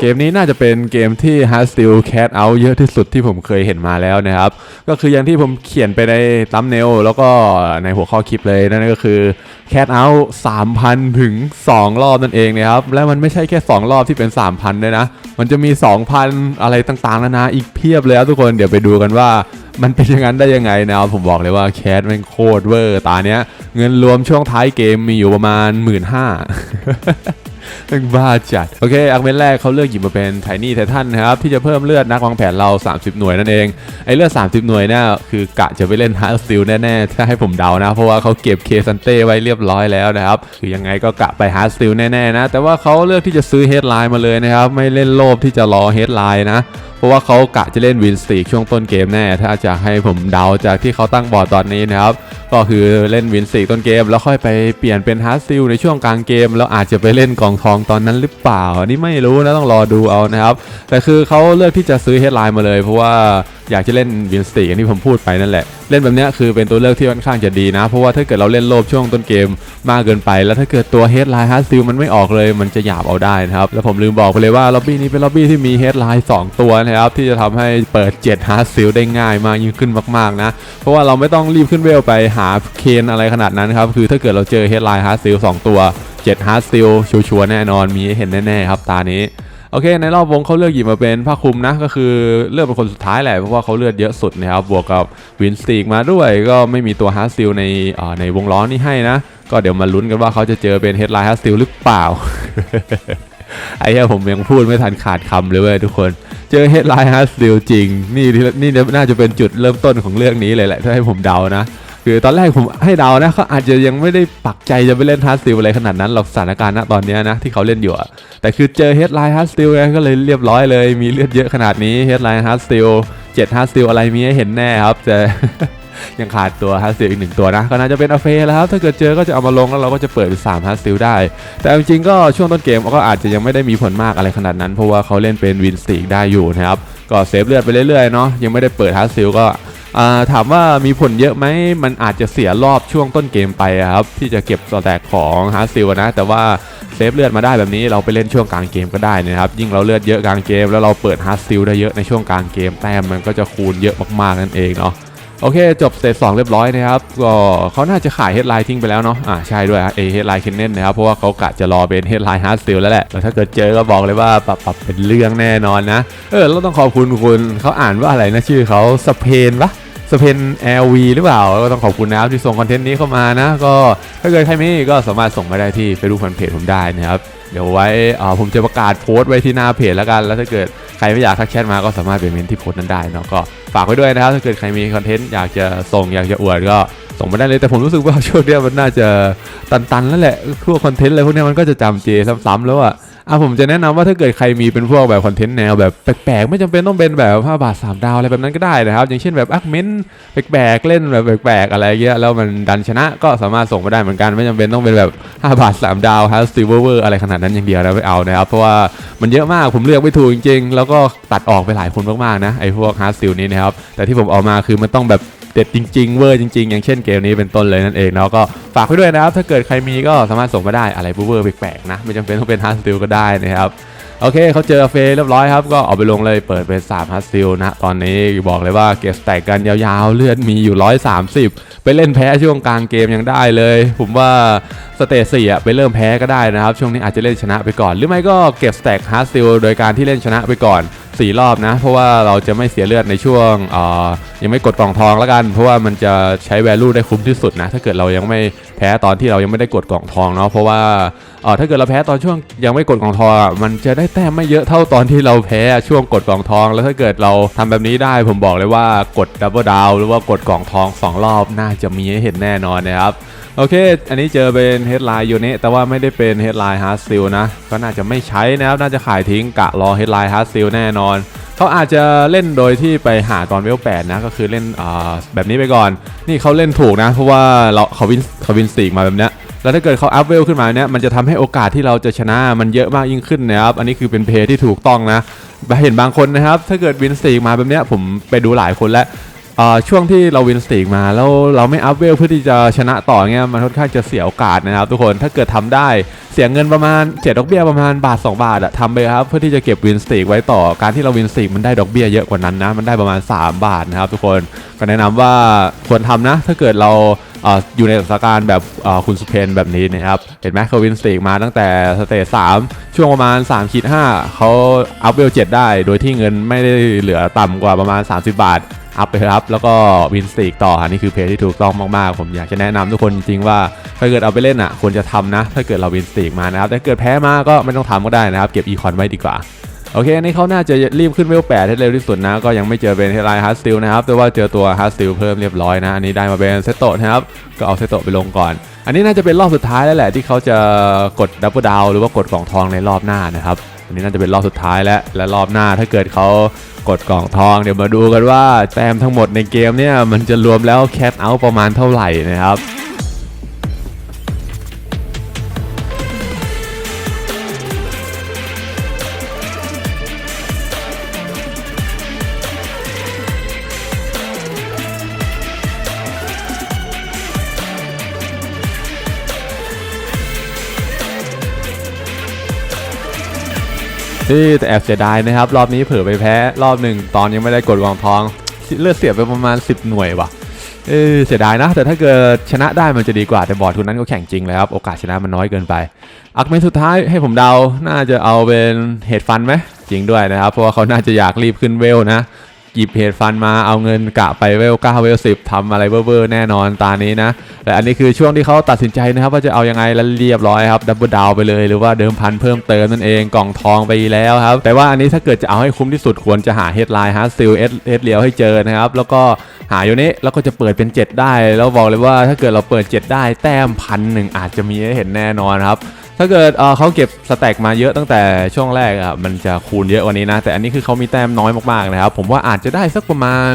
เกมนี้น่าจะเป็นเกมที่ Hard Steel Cat Out เยอะที่สุดที่ผมเคยเห็นมาแล้วนะครับ ก็คืออย่างที่ผมเขียนไปในตัมเนลแล้วก็ในหัวข้อคลิปเลยนั่นก็คือ Cat Out 3,000 ถึง 2 รอบนั่นเองนะครับ และมันไม่ใช่แค่ 2 รอบที่เป็น 3,000 ด้วยนะ มันจะมี 2,000 อะไรต่างๆนานาอีกเพียบเลยครับทุกคนเดี๋ยวไปดูกันว่ามันเป็นอย่างนั้นได้ยังไงนะครับผมบอกเลยว่าแคสแม่งโคตรเวอร์ตาเนี้ย เงินรวมช่วงท้ายเกมมีอยู่ประมาณ 1 5ื่นห้า เป็นบ้าจัด โอเคอักเมนแรกเขาเลือกหยิบมาเป็นไทนี่ไททันนะครับ ที่จะเพิ่มเลือดนักวางแผนเรา 30 หน่วยนั่นเอง ไอ้เลือด 30 หน่วยเนี่ยคือกะจะไปเล่นฮาร์ดซิลแน่ๆ ถ้าให้ผมเดานะ เพราะว่าเขาเก็บเคซันเต้ไว้เรียบร้อยแล้วนะครับ คือยังไงก็กะไปฮาร์ดซิลแน่ๆนะ แต่ว่าเขาเลือกที่จะซื้อเฮดไลน์มาเลยนะครับ ไม่เล่นโลภที่จะรอเฮดไลน์นะเพราะว่าเขากะจะเล่นวินสตีกช่วงต้นเกมแน่ ถ้าจะให้ผมเดาจากที่เขาตั้งบอร์ดตอนนี้นะครับ ก็คือเล่นวินสีต้นเกม แล้วค่อยไปเปลี่ยนเป็นฮาร์ดซิลในช่วงกลางเกม แล้วอาจจะไปเล่นกองทองตอนนั้นหรือเปล่า อันนี้ไม่รู้นะต้องรอดูเอานะครับ แต่คือเขาเลือกที่จะซื้อเฮดไลน์มาเลย เพราะว่า อยากจะเล่นวินสตีกอย่างที่ผมพูดไปนั่นแหละ เล่นแบบนี้คือเป็นตัวเลือกที่ค่อนข้างจะดีนะ เพราะว่าถ้าเกิดเราเล่นโลบช่วงต้นเกมมากเกินไป แล้วถ้าเกิดตัวเฮดไลน์ฮาร์ดซิลมันไม่ออกเลยมันจะหยาบเอาได้นะครับ แล้วผมลืมบอกไปเลยว่าล็อบบี้นี้เป็นล็อบบี้ที่มีเฮดไลน์2ตัวนะครับที่จะทำให้เปิด7ฮาร์ดซิลได้ง่ายมากยิ่งขึ้นมากๆนะ เพราะว่าเราไม่ต้องรีบขึ้นเวลไปหาเคนอะไรขนาดนั้นครับคือถ้าเกิดเราเจอเฮดไลน์ฮาร์ดซิล2ตัว7ฮาร์ดซิลชัวร์แน่นอนมีให้เห็นแน่ๆครับตานี้ โอเคในรอบวงเขาเลือกหยิบมาเป็นผ้าคลุมนะก็คือเลือกเป็นคนสุดท้ายแหละเพราะว่าเขาเลือดเยอะสุดนะครับบวกกับวินสตีกมาด้วยก็ไม่มีตัวฮาร์ซิลในในวงล้อนี่ให้นะ ก็เดี๋ยวมาลุ้นกันว่าเขาจะเจอเป็นเฮดไลน์ฮาร์ซิลหรือเปล่าไอ้เหี้ยผมยังพูดไม่ทันขาดคำเลยเว้ยทุกคน เจอเฮดไลน์ฮาร์ซิลจริง นี่นี่น่าจะเป็นจุดเริ่มต้นของเรื่องนี้เลยแหละถ้าให้ผมเดานะ คือตอนแรกผมให้เดานะเขาอาจจะยังไม่ได้ปักใจจะไปเล่นฮาร์ดซิลอะไรขนาดนั้นหรอกสถานการณ์ณตอนนี้นะที่เขาเล่นอยู่แต่คือเจอเฮดไลน์ฮาร์ดซิลก็เลยเรียบร้อยเลยมีเลือดเยอะขนาดนี้เฮดไลน์ฮาร์ดซิลเจ็ดฮาร์ดซิลอะไรมีให้เห็นแน่ครับแต่ยังขาดตัวฮาร์ดซิลอีกหนึ่งตัวนะ ก็น่าจะเป็นอเฟแล้วครับถ้าเกิดเจอก็จะเอามาลงแล้วเราก็จะเปิดเป็นสามฮาร์ดซิลได้ แต่จริงๆก็ช่วงต้นเกมก็อาจจะยังไม่ได้มีผลมากอะไรขนาดนั้น เพราะว่าเขาเล่นเป็นวินสตีกได้อยู่นะครับก็เซฟเลือดไปเรื่อยๆเนาะยังไม่ได้เปิดฮาร์ดซิลก็ ถามว่ามีผลเยอะไหมมันอาจจะเสียรอบช่วงต้นเกมไปครับที่จะเก็บสแต็กของฮาร์ดซิลนะ แต่ว่าเซฟเลือดมาได้แบบนี้เราไปเล่นช่วงกลางเกมก็ได้นะครับ ยิ่งเราเลือดเยอะกลางเกม แล้วเราเปิดฮาร์ดซิลได้เยอะในช่วงกลางเกมแต้มมันก็จะคูณเยอะมากๆนั่นเองเนาะโอเค จบสเตจสองเรียบร้อยนะครับ ก็เขาน่าจะขายเฮดไลน์ทิ้งไปแล้วเนาะอ่าใช่ด้วยฮะเอเฮดไลน์เคนเนนนะครับ เพราะว่าเขากะจะรอเป็นเฮดไลน์ฮาร์ดซิลแล้วแหละแล้วถ้าเกิดเจอก็บอกเลยว่าปรับปรับเป็นเรื่องแน่นอนนะ เออเราต้องขอบคุณคุณเขาอ่านว่าอะไรนะชื่อเขาสเปนปะ สเปน LV หรือเปล่า ก็ต้องขอบคุณนะครับที่ส่งคอนเทนต์นี้เข้ามานะ ก็ถ้าเกิดใครมีก็สามารถส่งมาได้ที่ Facebook Fan Page ผมได้นะครับ เดี๋ยวไว้ผมจะประกาศโพสต์ไว้ที่หน้าเพจแล้วกัน แล้วถ้าเกิดใครไม่อยากทักแชทมาก็สามารถไปเมนที่โพสต์นั้นได้เนาะก็ฝากไว้ด้วยนะครับ ถ้าเกิดใครมีคอนเทนต์อยากจะส่งอยากจะอวดก็ส่งมาได้เลยแต่ผมรู้สึกว่าช่วงเนี้ยมันน่าจะตันๆแล้วแหละพวกคอนเทนต์อะไรพวกนี้มันก็จะจำเจซ้ำๆแล้วอะ อะผมจะแนะนำว่าถ้าเกิดใครมีเป็นพวกแบบคอนเทนต์แนวแบบแปลกๆ ไม่จำเป็นต้องเป็นแบบ5บาท3ดาวอะไรแบบนั้นก็ได้นะครับ อย่างเช่นแบบอักเมนแปลกๆเล่นแบบแปลกๆอะไรเงี้ยแล้วมันดันชนะก็สามารถส่งมาได้เหมือนกันไม่จำเป็นต้องเป็นแบบ5บาท3ดาวฮะสตีเวอร์อะไรขนาดนั้นอย่างเดียวนะไม่เอานะครับเพราะว่ามันเยอะมากผมเลือกไม่ถูกจริงๆ แล้วก็ตัดออกไปหลายคนมากๆนะไอ้พวกฮาร์ดซิลนี้นะครับแต่ที่ผมเอามาคือมันต้องแบบ เด็ดจริง ๆ เวอร์จริง ๆ อย่างเช่นเกมนี้เป็นต้นเลยนั่นเองแล้วก็ฝากไว้ด้วยนะครับ ถ้าเกิดใครมีก็สามารถส่งมาได้อะไรเวอร์แปลกๆนะไม่จำเป็นต้องเป็นฮาร์ดสติลก็ได้นะครับโอเคเขาเจอเฟย์เรียบร้อยครับ ก็เอาไปลงเลยเปิดเป็น3ฮาร์ดสติลนะ ตอนนี้บอกเลยว่าเก็บสแตกกันยาวๆ เลือดมีอยู่ 130 ไปเล่นแพ้ช่วงกลางเกมยังได้เลย ผมว่าสเตจสี่อะไปเริ่มแพ้ก็ได้นะครับ ช่วงนี้อาจจะเล่นชนะไปก่อน หรือไม่ก็เก็บสแต็กฮาร์ดสติลโดยการที่เล่นชนะไปก่อน สี่รอบนะ เพราะว่าเราจะไม่เสียเลือดในช่วงยังไม่กดกล่องทองแล้วกัน เพราะว่ามันจะใช้ value ได้คุ้มที่สุดนะ ถ้าเกิดเรายังไม่ แพ้ตอนที่เรายังไม่ได้กดกล่องทองเนาะเพราะว่าเออถ้าเกิดเราแพ้ตอนช่วงยังไม่กดกล่องทองอะมันจะได้แต้มไม่เยอะเท่าตอนที่เราแพ้ช่วงกดกล่องทอง แล้วถ้าเกิดเราทำแบบนี้ได้ผมบอกเลยว่ากดดับเบิลดาวหรือว่ากดกล่องทองสองรอบน่าจะมีให้เห็นแน่นอนนะครับโอเค อันนี้เจอเป็นเฮดไลน์ยูนิแต่ว่าไม่ได้เป็นเฮดไลน์ฮาร์ดซิลนะ ก็น่าจะไม่ใช้นะครับ น่าจะขายทิ้งกะรอเฮดไลน์ฮาร์ดซิลแน่นอน เขาอาจจะเล่นโดยที่ไปหาตอนเวลแปดนะก็คือเล่นแบบนี้ไปก่อน นี่เขาเล่นถูกนะ เพราะว่าเราเขาวินเขาวินสตีกมาแบบนี้แล้วถ้าเกิดเขาอัพเวลขึ้นมาเนี่ยมันจะทำให้โอกาสที่เราจะชนะมันเยอะมากยิ่งขึ้นนะครับ อันนี้คือเป็นเพย์ที่ถูกต้องนะเห็นบางคนนะครับ ถ้าเกิดวินสตีกมาแบบนี้ผมไปดูหลายคนแล้ว ช่วงที่เราวินสตีกมาแล้วเราไม่อัพเวลเพื่อที่จะชนะต่อเงี้ยมันค่อนข้างจะเสียโอกาสนะครับทุกคนถ้าเกิดทำได้เสียเงินประมาณเจ็ดดอกเบี้ยประมาณบาท 2 บาทอะทำไปครับเพื่อที่จะเก็บวินสตีกไว้ต่อการที่เราวินสตีกมันได้ดอกเบี้ยเยอะกว่านั้นนะมันได้ประมาณ 3 บาทนะครับทุกคนก็แนะนำว่าควรทำนะ ถ้าเกิดเราอยู่ในสถานการณ์แบบคุณสุเพนแบบนี้นะครับ เห็นไหมเขาวินสตีกมาตั้งแต่สเตจสามช่วงประมาณ3ขีด5เขาอัพเวล7ได้ โดยที่เงินไม่ได้เหลือต่ำกว่าประมาณ 30 บาท อัพไปครับแล้วก็วินสตีกต่ออันนี้คือเพจที่ถูกต้องมากๆ ผมอยากจะแนะนำทุกคนจริงว่าถ้าเกิดเอาไปเล่นอะควรจะทำนะ ถ้าเกิดเราวินสตีกมานะครับแต่เกิดแพ้มาก็ไม่ต้องทำก็ได้นะครับ เก็บอีคอนไว้ดีกว่าโอเค อันนี้เขาน่าจะรีบขึ้นเวล8ให้เร็วที่สุดนะ ก็ยังไม่เจอเป็นเฮลไลฮาร์สติลนะครับ แต่ว่าเจอตัวฮาร์สติลเพิ่มเรียบร้อยนะ อันนี้ได้มาเป็นเซตโตนะครับ ก็เอาเซตโตไปลงก่อน อันนี้น่าจะเป็นรอบสุดท้ายแล้วแหละที่เขาจะกดดับเบิลดาวหรือว่ากดกล่องทองในรอบหน้านะครับ อันนี้น่าจะเป็นรอบสุดท้ายแล้ว และรอบหน้าถ้าเกิดเขากดกล่องทองเดี๋ยวมาดูกันว่าแต้มทั้งหมดในเกมเนี่ยมันจะรวมแล้วแคทเอาประมาณเท่าไหร่นะครับ นี่แต่แอบเสียดายนะครับ รอบนี้เผื่อไปแพ้ รอบหนึ่งตอนยังไม่ได้กดวางทอง เลือดเสียไปประมาณ 10 หน่วยว่ะเออเสียดายนะ แต่ถ้าเกิดชนะได้มันจะดีกว่า แต่บอร์ดทุนนั้นก็แข่งจริงเลยครับ โอกาสชนะมันน้อยเกินไป อักเมนสุดท้ายให้ผมเดา น่าจะเอาเป็นเหตุฟันไหมจริงด้วยนะครับ เพราะว่าเขาน่าจะอยากรีบขึ้นเวลนะ หยิบเฮดฟันมาเอาเงินกะไปเวล9เวล10ทำอะไรเวอร์ๆแน่นอนตานี้นะแต่อันนี้คือช่วงที่เขาตัดสินใจนะครับว่าจะเอายังไงแล้วเรียบร้อยครับดับเบิลดาวไปเลยหรือว่าเดิมพันเพิ่มเติมนั่นเองกล่องทองไปแล้วครับแต่ว่าอันนี้ถ้าเกิดจะเอาให้คุ้มที่สุดควรจะหาเฮดไลน์ฮาร์ดซิลเอสเอสเลียวให้เจอนะครับแล้วก็หาอยู่นี้แล้วก็จะเปิดเป็น 7 ได้ แล้วบอกเลยว่าถ้าเกิดเราเปิด 7 ได้แต้มพันหนึ่งอาจจะมีให้เห็นแน่นอนครับ ถ้าเกิดเเขาเก็บสแต็กมาเยอะตั้งแต่ช่วงแรกอะมันจะคูณเยอะกว่านี้นะ แต่อันนี้คือเขามีแต้มน้อยมากๆนะครับ ผมว่าอาจจะได้สักประมาณ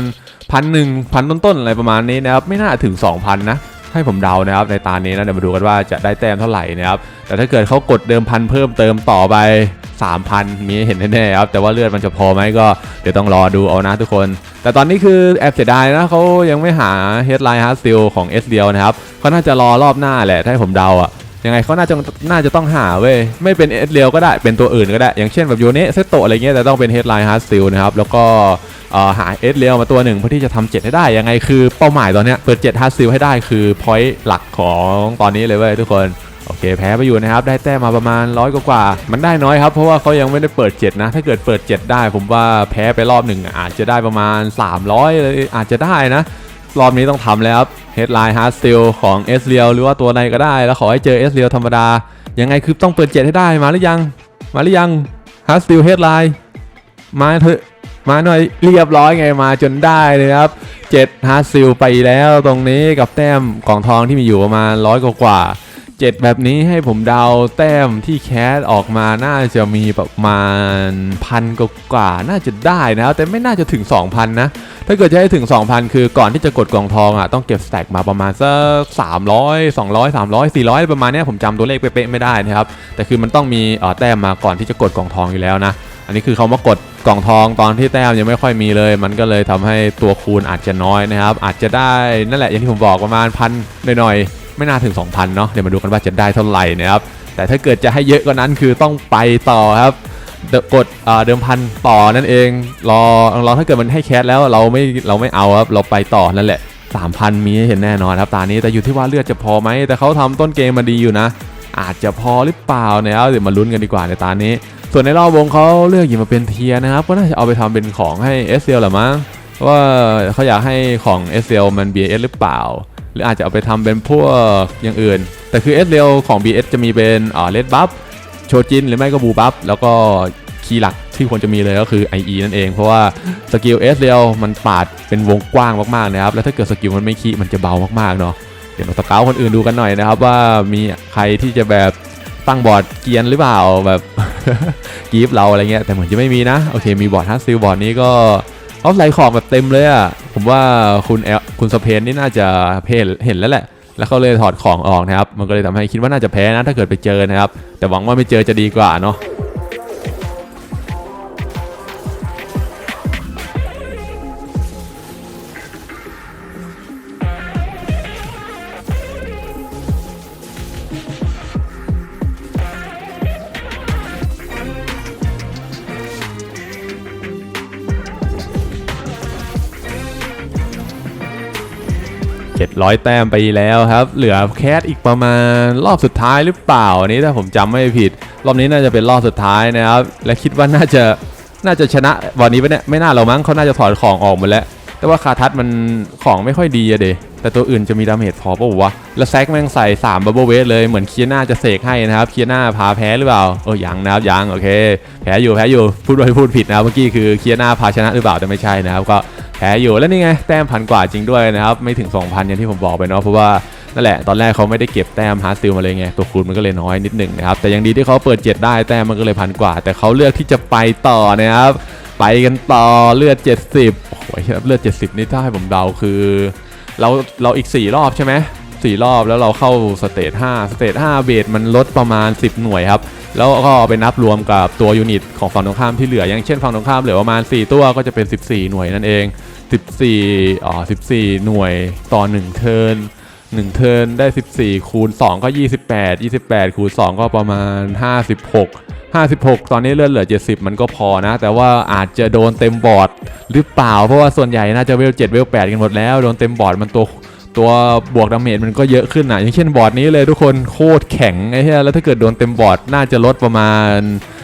พันหนึ่งพันต้นๆอะไรประมาณนี้นะครับ ไม่น่าถึง 2,000 นะ ให้ผมเดานะครับ ในตานี้นะเดี๋ยวมาดูกันว่าจะได้แต้มเท่าไหร่นะครับ แต่ถ้าเกิดเขากดเดิมพันเพิ่มเติมต่อไป 3,000 มีเห็นแน่ๆครับ แต่ว่าเลือดมันจะพอไหมก็เดี๋ยวต้องรอดูเอานะทุกคน แต่ตอนนี้คือแอบเสียดายนะเขายังไม่หา headline hard steel ของ S เดียวนะครับเขาน่าจะรอรอบหน้าแหละถ้าให้ผมเดาอะ ยังไงเขาน่าจะน่าจะต้องหาเว้ยไม่เป็นเอสเรียวก็ได้เป็นตัวอื่นก็ได้ อย่างเช่นแบบโยเนะเซตโตอะไรเงี้ยแต่ต้องเป็นเฮดไลน์ฮาร์ดสติลนะครับแล้วก็หาเอสเรียวมาตัวหนึ่งเพื่อที่จะทำเจ็ดให้ได้ ยังไงคือเป้าหมายตอนเนี้ยเปิดเจ็ดฮาร์ดสติลให้ได้คือพอยต์หลักของตอนนี้เลยเว้ยทุกคนโอเคแพ้ไปอยู่นะครับได้แต้มมาประมาณร้อยกว่า มันได้น้อยครับเพราะว่าเขายังไม่ได้เปิด 7 นะ ถ้าเกิดเปิด 7 ได้ ผมว่าแพ้ไปรอบหนึ่งอาจจะได้ประมาณ 300เลยอาจจะได้นะ รอบนี้ต้องทำแล้วครับ Headline Hard Steel ของ S เรียวหรือว่าตัวใดก็ได้ แล้วขอให้เจอ S เรียวธรรมดา ยังไงคือต้องเปิดเจ็ดให้ได้มาหรือยัง มาหรือยัง Hard Steel Headline มาเถอะมาหน่อยเรียบร้อยไงมาจนได้เลยครับ7 Hard Steel ไปแล้วตรงนี้กับแต้มกล่องทองที่มีอยู่ประมาณร้อยกว่า 7 แบบนี้ให้ผมเดาแต้มที่แคสออกมาน่าจะมีประมาณพันกว่าน่าจะได้นะแต่ไม่น่าจะถึง 2,000 นะ ถ้าเกิดจะให้ถึง 2,000 คือก่อนที่จะกดกล่องทองอะต้องเก็บสแต็กมาประมาณสัก300 200 300 400 ประมาณนี้ผมจำตัวเลขเป๊ะๆไม่ได้นะครับ แต่คือมันต้องมีอ่อแต้มมาก่อนที่จะกดกล่องทองอยู่แล้วนะอันนี้คือเขามากดกล่องทองตอนที่แต้มยังไม่ค่อยมีเลย มันก็เลยทำให้ตัวคูณอาจจะน้อยนะครับ อาจจะได้นั่นแหละอย่างที่ผมบอกประมาณพันหน่อยๆ ไม่น่าถึง 2,000 เนาะเดี๋ยวมาดูกันว่าจะได้เท่าไหร่นะครับแต่ถ้าเกิดจะให้เยอะกว่านั้นคือต้องไปต่อครับกดเดิมพันต่อนั่นเองรอรอถ้าเกิดมันให้แคสแล้วเราไม่เราไม่เอาครับเราไปต่อนั่นแหละ 3,000 มีให้เห็นแน่นอนครับตานี้แต่อยู่ที่ว่าเลือดจะพอไหมแต่เขาทำต้นเกมมาดีอยู่นะ อาจจะพอหรือเปล่านะครับเดี๋ยวมาลุ้นกันดีกว่าในตานี้ ส่วนในรอบวงเขาเลือกหยิบมาเป็นเทียนะครับก็น่าจะเอาไปทำเป็นของให้ s อ l แหละมั้งว่าเขาอยากให้ของ s อ l มัน BS หรือเปล่า หรืออาจจะเอาไปทำเป็นพวกอย่างอื่น แต่คือ s อ l ของ BS จะมีเป็นอ่าเลดบัฟโชจินหรือไม่ก็บูบัฟแล้วก็คีย์หลักที่ควรจะมีเลยก็คือ IE นั่นเอง เพราะว่าสกิล S เรียวมันปาดเป็นวงกว้างมากๆนะครับ แล้วถ้าเกิดสกิลมันไม่คีมันจะเบามากๆเนาะเดี๋ยวมาสเกาคนอื่นดูกันหน่อยนะครับ ว่ามีใครที่จะแบบตั้งบอร์ดเกียนหรือเปล่าแบบกีฟเราอะไรเงี้ยแต่เหมือนจะไม่มีนะ โอเคมีบอร์ดฮัสซิลบอร์ดนี้ก็ เขาใส่ของแบบเต็มเลยอะผมว่าคุณแอลคุณสเปนนี่น่าจะเพลเห็นแล้วแหละ แล้วเขาเลยถอดของออกนะครับ มันก็เลยทำให้คิดว่าน่าจะแพ้นะ ถ้าเกิดไปเจอนะครับ แต่หวังว่าไม่เจอจะดีกว่าเนาะ 700แต้มไปแล้วครับ เหลือแคสอีกประมาณรอบสุดท้ายหรือเปล่าอันนี้ถ้าผมจำไม่ผิด รอบนี้น่าจะเป็นรอบสุดท้ายนะครับ และคิดว่าน่าจะน่าจะชนะวันนี้ไปเนี่ยไม่น่าเรามั้งเขาน่าจะถอดของออกหมดแล้ว แต่ว่าคาทัศมันของไม่ค่อยดีอะเดแต่ตัวอื่นจะมีดาเมจพอปะวะ แล้วแซกแม่งใส่3บับเบิลเวทเลย เหมือนเคียน่าจะเสกให้นะครับ เคียน่าพาแพ้หรือเปล่า เออยังนะครับยังโอเค แพ้อยู่แพ้อยู่ พูดไปพูดผิดนะครับเมื่อกี้คือเคียน่าพาชนะหรือเปล่าแต่ไม่ใช่นะครับก็ พ้อยู่แล้วนี่ไงแต้มพันกว่าจริงด้วยนะครับไม่ถึง 2,000อย่างที่ผมบอกไปเนาะเพราะว่านั่นแหละตอนแรกเขาไม่ได้เก็บแต้มฮาร์ดซิลมาเลยไงตัวคูณมันก็เลยน้อยนิดหนึ่งนะครับแต่ยังดีที่เขาเปิด 7 ได้แต้มมันก็เลยพันกว่า แต่เขาเลือกที่จะไปต่อนะครับไปกันต่อเลือด 70โอ้โหเลือด 70 นี่ถ้าให้ผมเดาคือ เราเราอีก 4 รอบใช่ไหมสี่รอบแล้วเราเข้าสเตจ5สเตจ5เบสมันลดประมาณ 10 หน่วยครับ แล้วก็ไปนับรวมกับตัวยูนิตของฝั่งตรงข้ามที่เหลือ อย่างเช่นฝั่งตรงข้ามเหลือประมาณ 4 ตัวก็จะเป็น 14 หน่วยนั่นเอง 14อ๋อ14 หน่วยต่อ 1 เทิร์น1เทิร์นได้ 14 คูณ 2 ก็ 28 28 คูณ 2 ก็ประมาณ 56 56 ตอนนี้เลือดเหลือ 70 มันก็พอนะ แต่ว่าอาจจะโดนเต็มบอร์ดหรือเปล่า เพราะว่าส่วนใหญ่น่าจะเวล7เวล8กันหมดแล้ว โดนเต็มบอร์ดมันตัวตัวบวกดาเมจมันก็เยอะขึ้นนะอย่างเช่นบอร์ดนี้เลยทุกคนโคตรแข็งไอ้เหี้ยแล้วถ้าเกิดโดนเต็มบอร์ดน่าจะลดประมาณ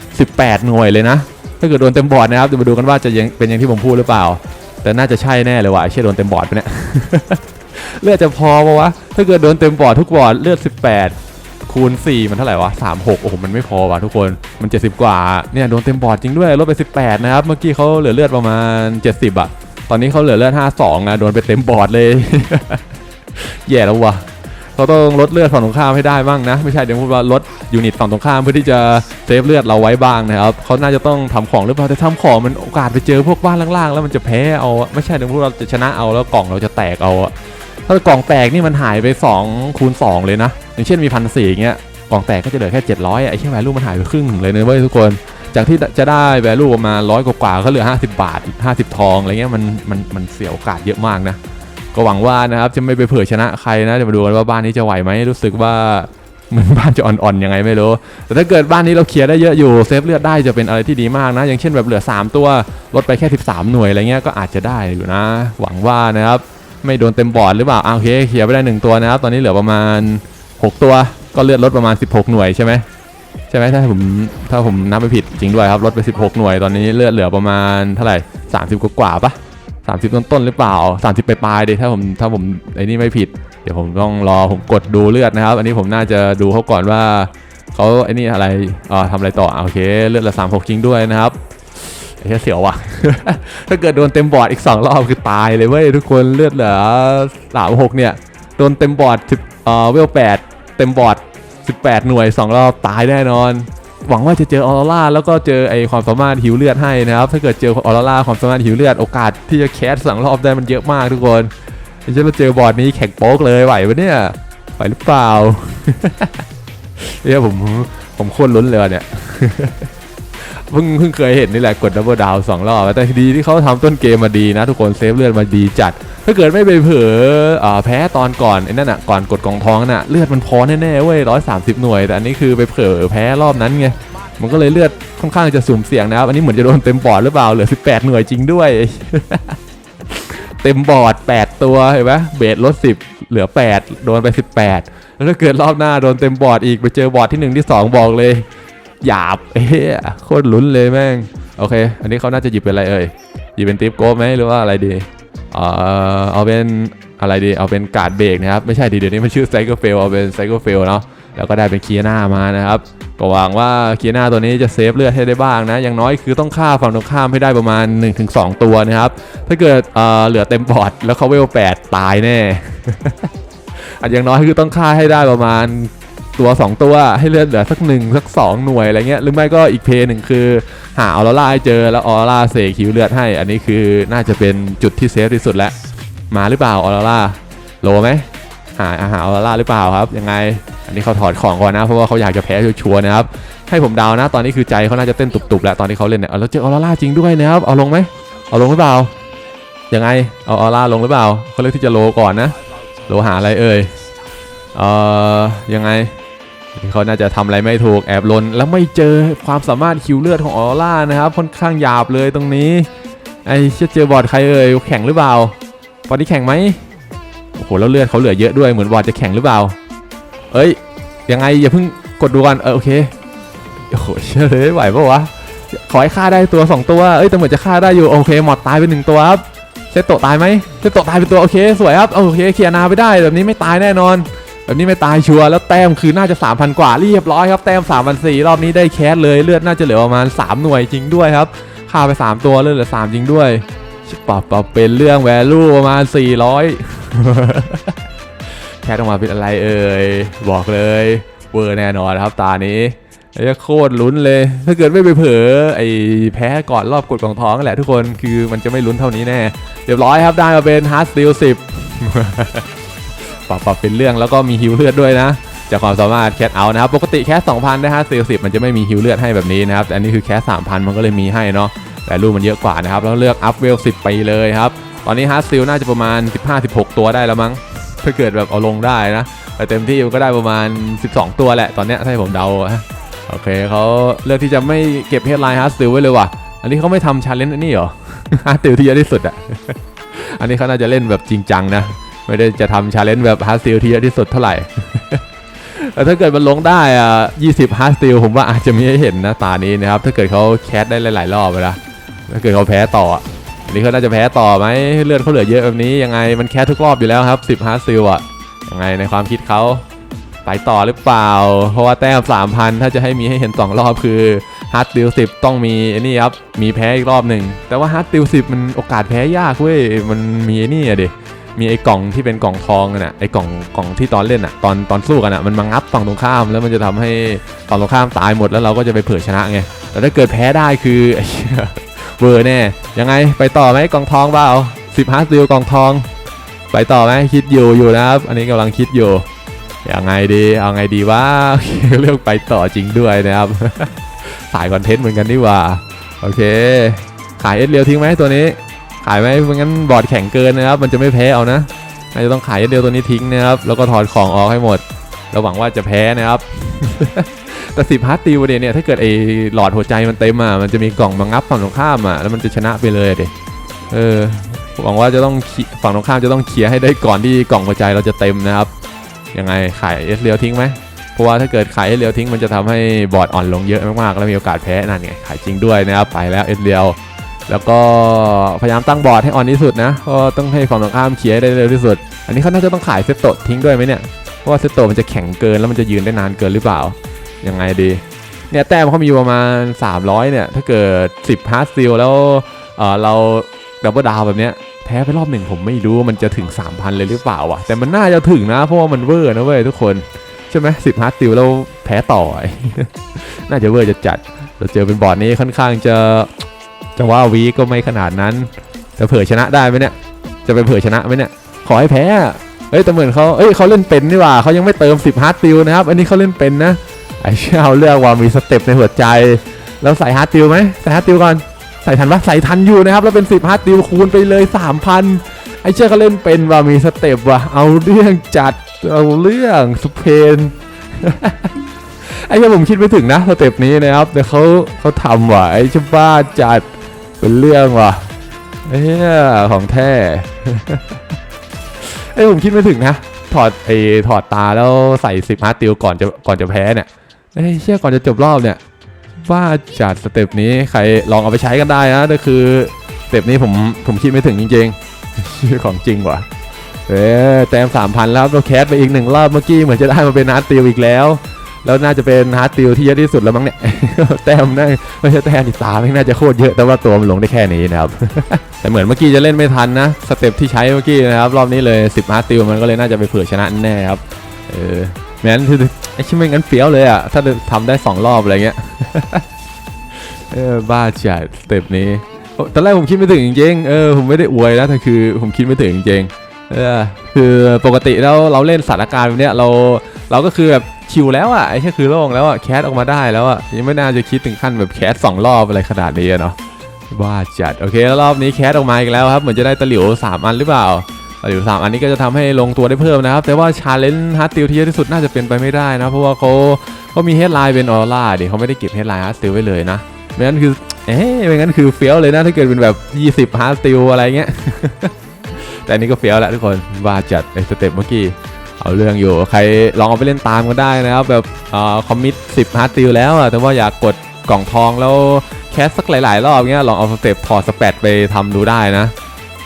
18 หน่วยเลยนะ ถ้าเกิดโดนเต็มบอร์ดนะครับเดี๋ยวมาดูกันว่าจะยังเป็นอย่างที่ผมพูดหรือเปล่า แต่น่าจะใช่แน่เลยว่ะไอ้เชี่ยโดนเต็มบอร์ดไปเนี่ย เลือดจะพอปะวะ ถ้าเกิดโดนเต็มบอร์ดทุกบอร์ดเลือด 18 คูณ 4 มันเท่าไหร่วะ 36 โอ้โห มันไม่พอว่ะทุกคน มัน 70 กว่า เนี่ย โดนเต็มบอร์ดจริงด้วย ลดไป 18 นะครับ เมื่อกี้เขาเหลือเลือดประมาณ 70อะตอนนี้เขาเหลือเลือด 52อะโดนไปเต็มบอร์ดเลย แย่แล้ววะ เขาต้องลดเลือดฝั่งตรงข้ามให้ได้บ้างนะ ไม่ใช่เดี๋ยวพูดว่าลดยูนิตฝั่งตรงข้ามเพื่อที่จะเซฟเลือดเราไว้บ้างนะครับเขาน่าจะต้องทำของหรือเปล่าแต่ทำของมันโอกาสไปเจอพวกบ้านล่างๆ แล้วมันจะแพ้เอาไม่ใช่เดี๋ยวพูดเราจะชนะเอาแล้วกล่องเราจะแตกเอาถ้ากล่องแตกนี่มันหายไป2คูณ2เลยนะอย่างเช่นมีพันสี่เงี้ยกล่องแตกก็จะเหลือแค่ 700อะไอ้แค่แวลูมันหายไปครึ่งเลยนะเว้ยทุกคน จากที่จะได้แวลูประมาณร้อยกว่าก็เหลือ 50 บาท 50 ทองอะไรเงี้ยมันมันมันเสียโอกาสเยอะมากนะ ก็หวังว่านะครับจะไม่ไปเผื่อชนะใครนะจะมาดูกันว่าบ้านนี้จะไหวไหมรู้สึกว่าเหมือนบ้านจะอ่อนๆยังไงไม่รู้ แต่ถ้าเกิดบ้านนี้เราเคลียร์ได้เยอะอยู่เซฟเลือดได้จะเป็นอะไรที่ดีมากนะ อย่างเช่นแบบเหลือ 3 ตัวลดไปแค่ 13 หน่วยอะไรเงี้ยก็อาจจะได้อยู่นะ หวังว่านะครับไม่โดนเต็มบอร์ดหรือเปล่าโอเคเคลียร์ไปได้หนึ่งตัวนะครับตอนนี้เหลือประมาณ 6 ตัวก็เลือดลดประมาณ 16 หน่วยใช่ไหมใช่ไหมถ้าผมถ้าผมนับไม่ผิดจริงด้วยครับลดไป 16 หน่วยตอนนี้เลือดเหลือประมาณเท่าไหร่ 30 กว่าปะ 30 ต้นต้นๆหรือเปล่า 30 ไปปลายดิถ้าผมถ้าผมไอ้นี่ไม่ผิด เดี๋ยวผมต้องรอผมกดดูเลือดนะครับ อันนี้ผมน่าจะดูเขาก่อนว่าเขาไอ้นี่อะไรอ่าทำอะไรต่อโอเคเลือดละ36จริงด้วยนะครับไอ้เหี้ยเสียวว่ะ ถ้าเกิดโดนเต็มบอร์ดอีก 2 รอบคือตายเลยเว้ยทุกคนเลือดเหลือ36เนี่ยโดนเต็มบอร์ด10เอ่อเวล8เต็มบอร์ด18 หน่วย 2 รอบตายแน่นอน หวังว่าจะเจอออโรราแล้วก็เจอไอความสามารถหิวเลือดให้นะครับ ถ้าเกิดเจอออโรราความสามารถหิวเลือดโอกาสที่จะแคสสองรอบได้มันเยอะมากทุกคนไม่ใช่มาเจอบอร์ดนี้แข่งโป๊กเลยไหวปะเนี่ยไหวหรือเปล่าเนี่ยผมผมโคตรลุ้นเลยวะเนี่ยเพิ่งเพิ่งเคยเห็นนี่แหละกดดับเบิลดาวสองรอบแต่ดีที่เขาทำต้นเกมมาดีนะ ทุกคนเซฟเลือดมาดีจัด ถ้าเกิดไม่ไปเผลออแพ้ตอนก่อนไอ้นั่นอะก่อนกดกองทองน่ะเลือดมันพอแน่ๆเว้ยร้อยสามสิบหน่วย แต่อันนี้คือไปเผลอแพ้รอบนั้นไงมันก็เลยเลือดค่อนข้างจะสุ่มเสี่ยงนะครับอันนี้เหมือนจะโดนเต็มบอดหรือเปล่าเหลือ 18 หน่วยจริงด้วย เต็มบอด 8 ตัวเห็นไหมเบสลด 10 เหลือ 8 โดนไป 18 แล้วถ้าเกิดรอบหน้าโดนเต็มบอดอีกไปเจอบอดที่ 1 ที่ 2 บอกเลย หยาบเอ้ยโคตรลุ้นเลยแม่ง โอเค อันนี้เขาน่าจะหยิบเป็นอะไรเอ่ยหยิบเป็นทิปโก้ไหมหรือว่าอะไรดี เออเอาเป็นอะไรดี เอาเป็นการ์ดเบรกนะครับ ไม่ใช่ดีเดี๋ยวนี้มันชื่อไซเคิลเฟลเอาเป็นไซเคิลเฟลเนาะ แล้วก็ได้เป็นเคียนามานะครับ ก็หวังว่าเคียนาตัวนี้จะเซฟเลือดให้ได้บ้างนะ อย่างน้อยคือต้องฆ่าฝั่งตรงข้ามให้ได้ประมาณ 1-2 ตัวนะครับ ถ้าเกิดเออเหลือเต็มบอร์ดแล้วเขาเวล8ตายแน่อันอย่างน้อยคือต้องฆ่าให้ได้ประมาณ ตัว 2 ตัวให้เลือดเหลือสักหนึ่งสัก 2 หน่วยอะไรเงี้ยหรือไม่ก็อีกเพลย์หนึ่งคือ หาออร่าให้เจอแล้วออร่าเสกคิวเลือดให้ อันนี้คือน่าจะเป็นจุดที่เซฟที่สุดแล้ว มาหรือเปล่าออร่าโลไหมหาหาออร่าหรือเปล่าครับยังไง อันนี้เขาถอดของก่อนนะเพราะว่าเขาอยากจะแพ้ชัวร์นะครับให้ผมเดานะ ตอนนี้คือใจเขาน่าจะเต้นตุบๆแล้วตอนที่เขาเล่นเนี่ยเอาแล้วเจอออร่าจริงด้วยนะครับเอาลงไหมเอาลงหรือเปล่ายังไงเอาออร่าลงหรือเปล่าเขาเลือกที่จะโลก่อนนะโลหาอะไรเอ่ยเอ่อยังไง เขาน่าจะทำอะไรไม่ถูกแอบลนแล้วไม่เจอความสามารถคิวเลือดของออร่านะครับค่อนข้างหยาบเลยตรงนี้ ไอ้เชจเจอบอดใครเอ่ยแข่งหรือเปล่าตอนนี้แข่งไหมโอ้โหแล้วเลือดเขาเหลือเยอะด้วยเหมือนบอดจะแข็งหรือเปล่า เอ้ยยังไงอย่าเพิ่งกดดูก่อนเออโอเคโอ้โหเชื่อเลยไหวปะวะขอให้ฆ่าได้ตัวสองตัว เอ้ยแต่เหมือนจะฆ่าได้อยู่ โอเค หมดตายไปหนึ่งตัวครับเซตโตตายไหมเซตโตตายเป็นตัว โอเค สวยครับ โอเค เคลียร์นาไปได้ แบบนี้ไม่ตายแน่นอน แบบนี้ไม่ตายชัวร์แล้วแต้มคือน่าจะ 3,000 กว่าเรียบร้อยครับแต้ม3,400รอบนี้ได้แคสเลยเลือดน่าจะเหลือประมาณ 3 หน่วยจริงด้วยครับฆ่าไป 3 ตัวเลือดเหลือ 3 จริงด้วยปรับปรับเป็นเรื่องแวลูประมาณ 400 แคสออกมาเป็นอะไรเอ่ยบอกเลยเวอร์แน่นอนครับตานี้ไอ้โคตรลุ้นเลย ถ้าเกิดไม่ไปเผลอไอ้แพ้ก่อนรอบกดกล่องท้องแหละทุกคน คือมันจะไม่ลุ้นเท่านี้แน่ เรียบร้อยครับได้มาเป็นฮาร์ดสตีล10 ปรับปรับเป็นเรื่องแล้วก็มีฮิวเลือดด้วยนะ จากความสามารถแคสเอานะครับ ปกติแคส2,000ได้5 4 0มันจะไม่มีฮิวเลือดให้แบบนี้นะครับ แต่อันนี้คือแคส3,000 มันก็เลยมีให้เนาะแต่รูปมันเยอะกว่านะครับ แล้วเลือกอัพเวล10 ไปเลยครับ ตอนนี้ฮาร์ดซิลน่าจะประมาณ 15-16 ตัวได้แล้วมั้ง ถ้าเกิดแบบเอาลงได้นะ แต่เต็มที่มันก็ได้ประมาณ 12 ตัวแหละ ตอนเนี้ยถ้าให้ผมเดาอะโอเคเขาเลือกที่จะไม่เก็บเฮดไลน์ฮาร์ดซิลไว้เลยว่ะ อันนี้เขาไม่ทำชาเลนจ์อันนี้เหรอฮาร์ดซิลที่เยอะที่สุดอะอันนี้เขาน่าจะเล่นแบบจริงจังนะ ไม่ได้จะทำชาเลนจ์แบบฮาร์ดซิลที่เยอะที่สุดเท่าไหร่แต่ถ้าเกิดมันลงได้อะ20ฮาร์ดซิลผมว่าอาจจะมีให้เห็นนะตานี้นะครับ ถ้าเกิดเขาแคสได้หลาย ๆ รอบไปละถ้าเกิดเขาแพ้ต่ออันนี้เขาน่าจะแพ้ต่อไหมเลือดเขาเหลือเยอะแบบนี้ยังไงมันแคสทุกรอบอยู่แล้วครับ10ฮาร์ดซิลอะยังไงในความคิดเขาไปต่อหรือเปล่า เพราะว่าแต้ม3,000 ถ้าจะให้มีให้เห็น 2 รอบคือฮาร์ดซิล10ต้องมีไอ้นี่ครับ มีแพ้อีกรอบหนึ่ง แต่ว่าฮาร์ดซิล10มันโอกาสแพ้ยากเว้ย มันมีไอ้นี่อะดิ มีไอ้กล่องที่เป็นกล่องทองน่ะไอ้กล่องกล่องที่ตอนเล่นอะตอนตอนสู้กันอะมันมางับฝั่งตรงข้าม แล้วมันจะทำให้ฝั่งตรงข้ามตายหมดแล้วเราก็จะไปเผื่อชนะไงแต่ถ้าเกิดแพ้ได้คือเหี้ยเวอร์แน่ยังไงไปต่อไหมกล่องทองเปล่าสิบห้าซิลกล่องทอง ไปต่อไหมคิดอยู่อยู่นะครับอันนี้กำลังคิดอยู่ยังไงดีเอาไงดีว่าเลือกไปต่อจริงด้วยนะครับสายคอนเทนต์เหมือนกันนี่ว่าโอเคขายเอสเรียวทิ้งไหมตัวนี้ ขายไหมไม่งั้นบอร์ดแข็งเกินนะครับ มันจะไม่แพ้เอานะน่าจจะต้องขายเดียวตัวนี้ทิ้งนะครับ แล้วก็ถอดของออกให้หมด เราหวังว่าจะแพ้นะครับ แต่สิบฮาร์ดติวเนี่ยเนี่ย ถ้าเกิดไอ้หลอดหัวใจมันเต็มอะ มันจะมีกล่องบังคับฝั่งตรงข้ามอะ แล้วมันจะชนะไปเลยเด็เออ หวังว่าจะต้องฝั่งตรงข้ามจะต้องเคลียร์ให้ได้ก่อนที่กล่องหัวใจเราจะเต็มนะครับ ยังไงขายเอสเรียวทิ้งไหมเพราะว่าถ้าเกิดขายเอสเรียวทิ้งมันจะทำให้บอร์ดอ่อนลงเยอะมากๆ แล้วมีโอกาสแพ้นั่นไงขายจริงด้วยนะครับ ไปแล้วเอสเรียว แล้วก็พยายามตั้งบอร์ดให้อ่อนที่สุดนะก็ต้องให้ฝั่งตรงข้ามเคลียร์ได้เร็วที่สุด อันนี้เขาน่าจะต้องขายเซตโตทิ้งด้วยไหมเนี่ยเพราะว่าเซตโตมันจะแข็งเกินแล้วมันจะยืนได้นานเกินหรือเปล่ายังไงดีเนี่ยแต้มเขามีประมาณ 300 เนี่ย ถ้าเกิด 10ฮาร์ดซิลแล้วเออเราดับเบิลดาวแบบเนี้ยแพ้ไปรอบหนึ่งผมไม่รู้ว่ามันจะถึง 3,000 เลยหรือเปล่าวะแต่มันน่าจะถึงนะเพราะว่ามันเวอร์นะเว้ยทุกคน ใช่ไหมสิบฮาร์ดซิลแล้วแพ้ต่อ น่าจะเวอร์จะจัดเราเจอเป็นบอร์ดนี้ค่อนข้างจะ จะว่าวีก็ไม่ขนาดนั้นจะเผื่อชนะได้ไหมเนี่ย จะไปเผื่อชนะไหมเนี่ย ขอให้แพ้เอ้ยแต่เหมือนเขาเอ้ยเขาเล่นเป็นนี่หว่าเขายังไม่เติม 10ฮาร์ดติลนะครับ อันนี้เขาเล่นเป็นนะ ไอ้เชี่ยเอาเลือกว่ามีสเต็ปในหัวใจ แล้วใส่ฮาร์ดติลไหมใส่ฮาร์ดติลก่อน ใส่ทันปะใส่ทันอยู่นะครับ แล้วเป็น 10ฮาร์ดติลคูณไปเลย 3,000 ไอ้เชี่ยเขาเล่นเป็นว่ามีสเต็ปว่ะ เอาเรื่องจัด เอาเรื่องสเปน ไอ้เชี่ยผมคิดไม่ถึงนะสเต็ปนี้นะครับ แต่เขาเขาทำว่ะ ไอ้เชี่ยบ้าจัด เป็นเรื่องว่ะเอ้ยของแท้เอ้ยผมคิดไม่ถึงนะ ถอดไอ้ถอดตาแล้วใส่สิบฮาร์ดติลก่อนจะก่อนจะแพ้เนี่ยเอ้ยเชื่อก่อนจะจบรอบเนี่ย ว่าจัดสเต็ปนี้ใครลองเอาไปใช้กันได้นะแต่คือสเต็ปนี้ผมผมคิดไม่ถึงจริงๆชื่อของจริงว่ะเอ้ยแต้มสามพันแล้วเราแคสไปอีกหนึ่งรอบเมื่อกี้เหมือนจะได้มาเป็นฮาร์ดติลอีกแล้ว แล้วน่าจะเป็นฮาร์ดติลที่เยอะที่สุดแล้วมั้งเนี่ย แต้มน่าไม่ใช่แต้มนี่ตามน่าจะโคตรเยอะ แต่ว่าตัวมันลงได้แค่นี้นะครับ แต่เหมือนเมื่อกี้จะเล่นไม่ทันนะ สเต็ปที่ใช้เมื่อกี้นะครับ รอบนี้เลย10ฮาร์ดติลมันก็เลยน่าจะไปเผื่อชนะแน่ครับ เออแม้นคือไอ้ชิไม่งั้นเฟี้ยวเลยอะ ถ้าทำได้ 2 รอบอะไรเงี้ย เออบ้าจัดสเต็ปนี้ตอนแรกผมคิดไม่ถึงจริงๆ เออผมไม่ได้อวยนะแต่คือผมคิดไม่ถึงจริงๆ เออคือปกติแล้วเราเล่นสถานการณ์แบบเนี้ยเราเราก็คือแบบ ชิวแล้วอะไอ้แค่คือโล่งแล้วอะแคสออกมาได้แล้วอะยังไม่น่าจะคิดถึงขั้นแบบแคสสองรอบอะไรขนาดนี้เนาะว่าจัดโอเคแล้วรอบนี้แคสออกมาอีกแล้วครับเหมือนจะได้ตะหลิว3 อันหรือเปล่าตะหลิว3อันนี้ก็จะทำให้ลงตัวได้เพิ่มนะครับ แต่ว่าชาเลนจ์ฮาร์ดติลที่เยอะที่สุดน่าจะเป็นไปไม่ได้นะเพราะว่าเขาเขามีเฮดไลน์เป็นออร่าเดิเขาไม่ได้เก็บเฮดไลน์ฮาร์ดติลไว้เลยนะไม่งั้นคือเอ๊ะไม่งั้นคือเฟี้ยวเลยนะถ้าเกิดเป็นแบบ20ฮาร์ดติลอะไรเงี้ยแต่นนี้ก็เฟี้ยวแหละทุกคนว่าจัดไอ้สเต็ปเมื่อกี้ เอาเรื่องอยู่ใครลองเอาไปเล่นตามก็ได้นะครับ แบบคอมมิต10ฮาร์ดติลแล้วแต่ว่าอยากกดกล่องทองแล้วแคสสักหลาย ๆ รอบเงี้ยลองเอาสเต็ปถอดสเปดไปทำดูได้นะ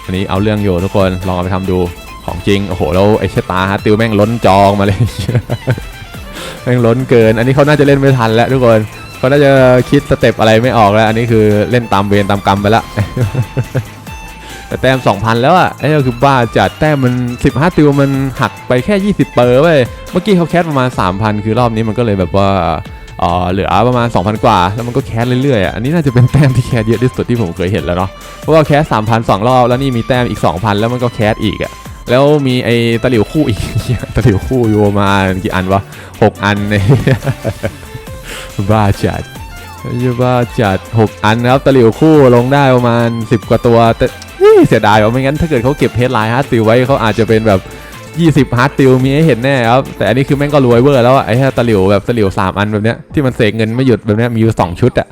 อันนี้เอาเรื่องอยู่ทุกคนลองเอาไปทำดูของจริง โอ้โห แล้วไอ้เชตาฮาร์ดติลแม่งล้นจองมาเลย แม่งล้นเกิน อันนี้เขาน่าจะเล่นไม่ทันแล้วทุกคนเขาน่าจะคิดสเต็ปอะไรไม่ออกแล้ว อันนี้คือเล่นตามเวรตามกรรมไปละ แต่แต้ม2,000 แล้วอะไอ้ก็คือบ้าจัดแต้มมัน 15 ติวมันหักไปแค่ 20 เปอร์เว้ยเมื่อกี้เขาแคสประมาณ 3,000 คือรอบนี้มันก็เลยแบบว่าเออเหลือประมาณ 2,000 กว่า แล้วมันก็แคสเรื่อยๆอะอันนี้น่าจะเป็นแต้มที่แคสเยอะที่สุดที่ผมเคยเห็นแล้วเนาะเพราะว่าแคส3,000 2รอบแล้วนี่มีแต้มอีก 2,000 แล้วมันก็แคสอีกอะแล้วมีไอ้ตะหลิวคู่อีกตะหลิวคู่อยู่ประมาณกี่อันวะ6อันเนี่ยบ้าจัด บ้าจัด 6 อันนะครับตะหลิวคู่ลงได้ประมาณ 10 กว่าตัว แต่เสียดายว่าไม่งั้นถ้าเกิดเขาเก็บเฮดไลน์ฮาร์ดติลไว้เขาอาจจะเป็นแบบ 20ฮาร์ดติลมีให้เห็นแน่ครับ แต่อันนี้คือแม่งก็รวยเวอร์แล้วไอ้ตะหลิวแบบตะหลิว3 อันแบบเนี้ยที่มันเสกเงินไม่หยุดแบบเนี้ยมีอยู่2ชุดอะ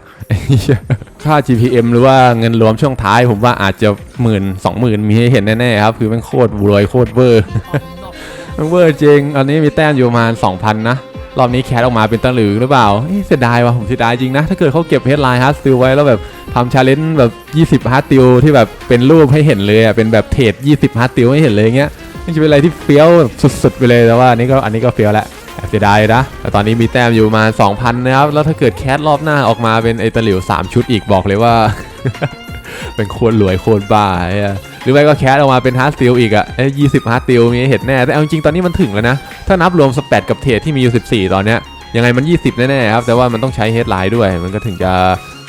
ค่า GPM หรือว่าเงินรวมช่วงท้าย ผมว่าอาจจะหมื่นสองหมื่นมีให้เห็นแน่ๆครับคือแม่งโคตรรวยโคตรเวอร์มันเวอร์จริงอันนี้มีแต้มอยู่ประมาณ2,000นะ รอบนี้แคสออกมาเป็นตะหลือหรือเปล่าเสียดายว่ะผมเสียดายจริงนะ ถ้าเกิดเขาเก็บเฮดไลน์ฮาร์ดติลไว้แล้วแบบทำชาเลนจ์แบบ20ฮาร์ดติลที่แบบเป็นรูปให้เห็นเลยอะเป็นแบบเทรด20ฮาร์ดติลให้เห็นเลยอย่างเงี้ยนี่จะเป็นอะไรที่เฟี้ยวสุดๆไปเลยแต่ว่าอันนี้ก็อันนี้ก็เฟี้ยวแหละเสียดายนะแต่ตอนนี้มีแต้มอยู่มา 2,000 นะครับ แล้วถ้าเกิดแคสรอบหน้าออกมาเป็นไอตะหลิว 3 ชุดอีกบอกเลยว่า เป็นโคตรรวยโคตรบ้าไอ้เหี้ยหรือไม่ก็แคสออกมาเป็นฮาร์ดสติลอีกอะไอ้ยี่สิบฮาร์ดสติลมีเห็นแน่ แต่เอาจริงๆตอนนี้มันถึงแล้วนะ ถ้านับรวมสเปดกับเทรดที่มีอยู่ 14 ตอนเนี้ยยังไงมัน 20 แน่ๆครับ แต่ว่ามันต้องใช้เฮดไลน์ด้วย มันก็ถึงจะ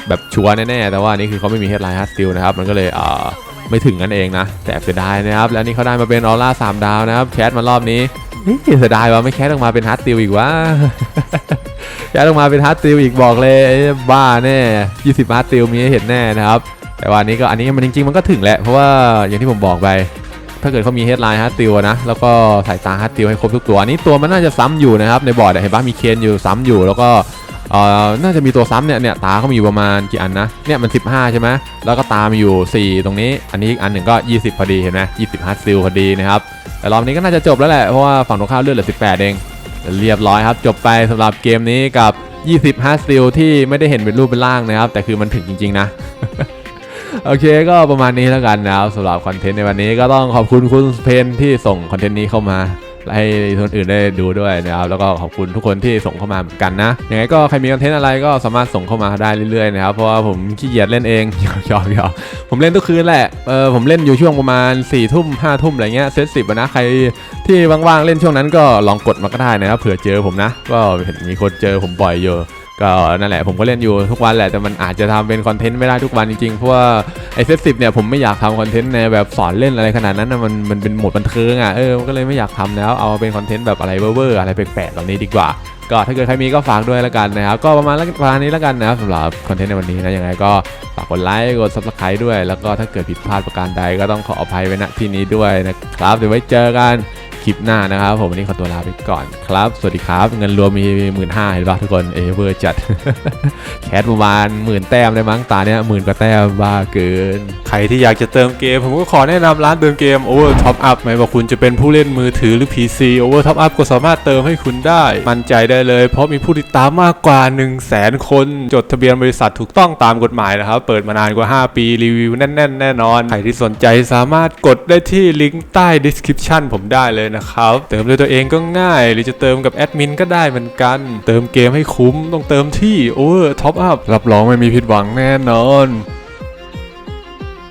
แบบชัวร์แน่ๆ แต่ว่านี่คือเขาไม่มีเฮดไลน์ฮาร์ดสติลนะครับ มันก็เลยเอ่อไม่ถึงนั่นเองนะ แต่เสียดายนะครับ แล้วนี่เขาได้มาเป็นออร่า3ดาวนะครับ แคสมารอบนี้เฮ้ยเสียดายว่าไม่แคสออกมาเป็นฮาร์ดสติลอีกวะแคสออกมาเป็นฮาร์ดสติลอีกบอกเลยบ้าแน่ 20ฮาร์ดสติลมีให้เห็นแน่นะครับ แต่ว่านี้ก็อันนี้มันจริง ๆ มันก็ถึงแหละเพราะว่าอย่างที่ผมบอกไป ถ้าเกิดเขามีเฮดไลน์ฮาร์ดติลนะ แล้วก็สายตาฮาร์ดติลให้ครบทุกตัวอันนี้ตัวมันน่าจะซ้ำอยู่นะครับในบอร์ดเห็นปะมีเคนอยู่ซ้ำอยู่แล้วก็เอ่อน่าจะมีตัวซ้ำเนี่ยเนี่ยตาเขามีอยู่ประมาณกี่อันนะเนี่ยมัน 15 ใช่ไหมแล้วก็ตามีอยู่ 4 ตรงนี้ อันนี้อีกอันหนึ่งก็ 20 พอดีเห็นไหม20ฮาร์ดติลพอดีนะครับแต่รอบนี้ก็น่าจะจบแล้วแหละเพราะว่าฝั่งตรงข้ามเลือดเหลือ 18 เองเรียบร้อยครับจบไปสำหรับเกมนี้กับ 20ฮาร์ดติลที่ไม่ได้เห็นเป็นรูปเป็นร่างนะครับแต่คือมันถึงจริง ๆ นะ โอเคก็ประมาณนี้แล้วกันนะครับสำหรับคอนเทนต์ในวันนี้ก็ต้องขอบคุณคุณเพนที่ส่งคอนเทนต์นี้เข้ามาให้คนอื่นได้ดูด้วยนะครับแล้วก็ขอบคุณทุกคนที่ส่งเข้ามาเหมือนกันนะยังไงก็ใครมีคอนเทนต์อะไรก็สามารถส่งเข้ามาได้เรื่อยๆนะครับเพราะว่าผมขี้เกียจเล่นเองยอกหยอกหยอกผมเล่นทุกคืนแหละเออผมเล่นอยู่ช่วงประมาณ4ี่ทุ่มห้าทุ่มอะไรเงี้ยเซตสิบนะใครที่ว่างๆเล่นช่วงนั้นก็ลองกดมาก็ได้นะครับเผื่อเจอผมนะ ก็เห็นมีคนเจอผมบ่อยอยู่ ก็นั่นแหละผมก็เล่นอยู่ทุกวันแหละแต่มันอาจจะทำเป็นคอนเทนต์ไม่ได้ทุกวันจริงๆเพราะว่าไอเซตสิบเนี่ยผมไม่อยากทำคอนเทนต์ในแบบสอนเล่นอะไรขนาดนั้นนะมันมันเป็นหมดบันเทิงอะเออมันก็เลยไม่อยากทำแล้วเอาเป็นคอนเทนต์แบบอะไรเวอร์ๆอะไรแปลกๆแบบนี้ดีกว่า ก็ถ้าเกิดใครมีก็ฝากด้วยล้วกันนะครับก็ประมาณประมาณนี้ล้วกันนะครับสำหรับคอนเทนต์ในวันนี้นะยังไงก็ฝากกดไลค์กด subscribe ด้วย แล้วก็ถ้าเกิดผิดพลาดประการใดก็ต้องขออภัยไว้ณที่นี้ด้วยนะครับเดี๋ยวไว้เจอกัน ลิปหน้านะครับ ผมวันนี้ขอตัวลาไปก่อนครับ สวัสดีครับ เงินรวมมีหมื่นห้าเห็นป่ะทุกคนเอเวอร์จัด แคสประมาณหมื่นแต้มได้มั้งตาเนี้ยหมื่นกว่าแต้มบ้าเกิน ใครที่อยากจะเติมเกม ผมก็ขอแนะนำร้านเติมเกม Over Top Up ไม่ว่าคุณจะเป็นผู้เล่นมือถือหรือ PC Over Top Up ก็สามารถเติมให้คุณได้ มั่นใจได้เลย เพราะมีผู้ติดตามมากกว่า1 0 0 0 0แสนคนจดทะเบียนบริษัทถูกต้องตามกฎหมายนะครับ เปิดมานานกว่า 5 ปีรีวิวแน่น ๆ แน่นอน ใครที่สนใจสามารถกดได้ที่ลิงก์ใต้ description ผมได้เลยนะนะครับ เติมด้วยตัวเองก็ง่าย หรือจะเติมกับแอดมินก็ได้เหมือนกัน เติมเกมให้คุ้มต้องเติมที่ Over Top Up รับรองไม่มีผิดหวังแน่นอน